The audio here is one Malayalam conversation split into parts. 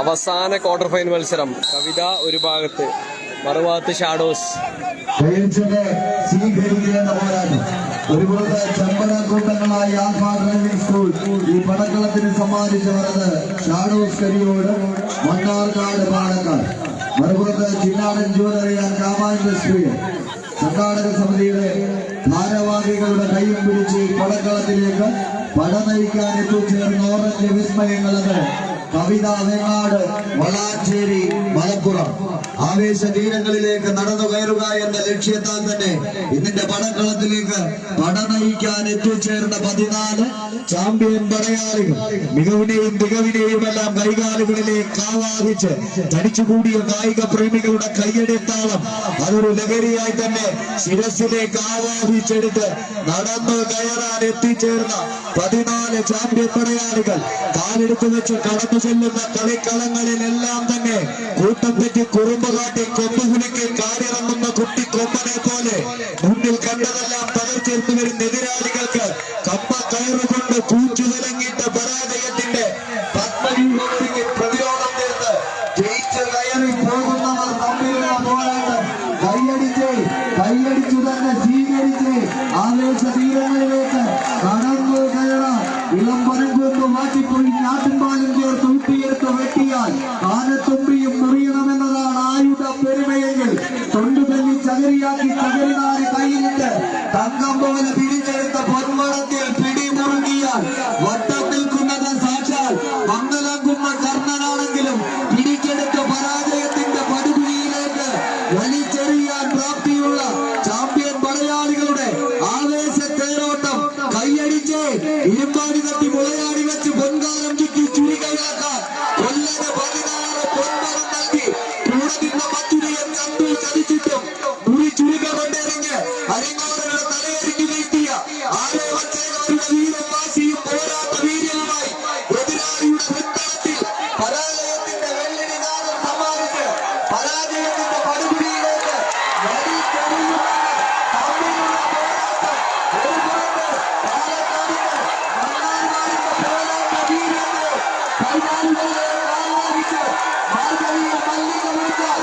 അവസാന ക്വാർട്ടർ ഫൈനൽ മത്സരം. കവിത ഒരു ഭാഗത്ത്. മറുഭാഗത്ത് ഷാഡോസ് ഒരു സ്കൂൾ ഈ പടക്കളത്തിന് സമ്മാനിച്ചവരത് ഷാഡോസ് കരിയോട് മണ്ണാർക്കാട് പാലക്കാട്. മറുപുറത്ത് ചിന്നാടൻ ആൻഡ് കാമാൻഡ് സ്പീഡ് സംഘാടക സമിതിയുടെ ഭാരവാഹികളുടെ കൈയും പിടിച്ച് പടക്കളത്തിലേക്ക് പട നയിക്കാൻ എത്തിച്ചേർന്ന ഓറഞ്ച് വിസ്മയങ്ങളത് കവിത വെങ്ങാട് വളാഞ്ചേരി മലപ്പുറം. ആവേശ തീരങ്ങളിലേക്ക് നടന്നു കയറുക എന്ന ലക്ഷ്യത്താൽ തന്നെ ഇതിന്റെ പടക്കളത്തിലേക്ക് പട നയിക്കാൻ എത്തിച്ചേർന്ന പതിനാല് ചാമ്പ്യൻ പടയാളികൾ. മികവിനെയും മികവിനെയും എല്ലാം കൈകാലുകളിലേക്ക് ആവാഹിച്ച് തടിച്ചുകൂടിയ കായിക പ്രേമികളുടെ കയ്യടിത്താളം അതൊരു ലഹരിയായി തന്നെ ശിരസിലേക്ക് ആവാഹിച്ചെടുത്ത് നടന്നു കയറാൻ എത്തിച്ചേർന്ന പതിനാല് ചാമ്പ്യൻ പടയാളികൾ. കാലെടുത്ത് വെച്ച് കടന്നു ചെല്ലുന്ന കളിക്കളങ്ങളിലെല്ലാം തന്നെ കൂട്ടം തെറ്റി കുറുമ്പ് കാട്ടി കൊമ്പുകുലിക്ക് കാടിറങ്ങുന്ന കുട്ടി കൊമ്പനെ പോലെ മുന്നിൽ കണ്ടതെല്ലാം തകർച്ചേർത്ത് വരുന്ന എതിരാളികൾക്ക്. കമ്പ കയറുകൊണ്ട് കൂച്ചു വിലങ്ങിട്ട പരാജയത്തിന്റെ പത്മവ്യൂഹമൊരുക്കി പ്രതിരോധം തീർത്ത് ജയിച്ച് കയറി പോകുന്നവർ തമ്മിലുള്ള പോരാട്ടം കൈയടിച്ച് കൈയടിച്ചു തന്നെ സ്വീകരിച്ച് ആവേശ തീരങ്ങളിലേക്ക് വെട്ടിയാൽ ആനത്തുമ്പിയും മുറിയണമെന്നതാണ് ആയുധ പെരുമയെങ്കിൽ? തൊണ്ടുതല്ലി ചകരിയാക്കി ചകരിനാരി കൈയിട്ട് തങ്കം പോലെ പിടിച്ചെടുത്ത പൊന്മടത്തിൽ പിടിമുറുകിയാൽ വട്ടം നിൽക്കുന്നത് സാക്ഷാൽ മംഗലംകുന്ന കർണനാണെങ്കിലും പിടിച്ചെടുത്ത പരാജയത്തിന്റെ പടുകുഴിയിലേക്ക് വലിച്ചെറിയാൻ പ്രാപ്തിയുള്ള ചാമ്പ്യൻ പടയാളികളുടെ ആവേശ തേരോട്ടം കൈയടിച്ച് ഇരുമ്പാടി തട്ടി വീരം വാശിയും പോരാട്ട വീര്യവുമായി എതിരാളിയുടെ പിൻതളത്തിൽ പരാജയത്തിന്റെ വെള്ളി നാദം സമ്മാനിച്ച് പരാജയത്തിന്റെ വലിച്ചെറിയുന്ന തമ്മിലുള്ള പോരാട്ടം ഒരു പുറത്ത് പാലക്കാടിന്റെ മണ്ണാർക്കാടിന്റെ പോരാട്ട വീര്യത്തെ കൈകാലുകളിലേക്ക് ആവാഹിച്ച് മാർഗവീയ മല്ലിക വിളിച്ചാൽ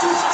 കൈയടിച്ച് തന്നെ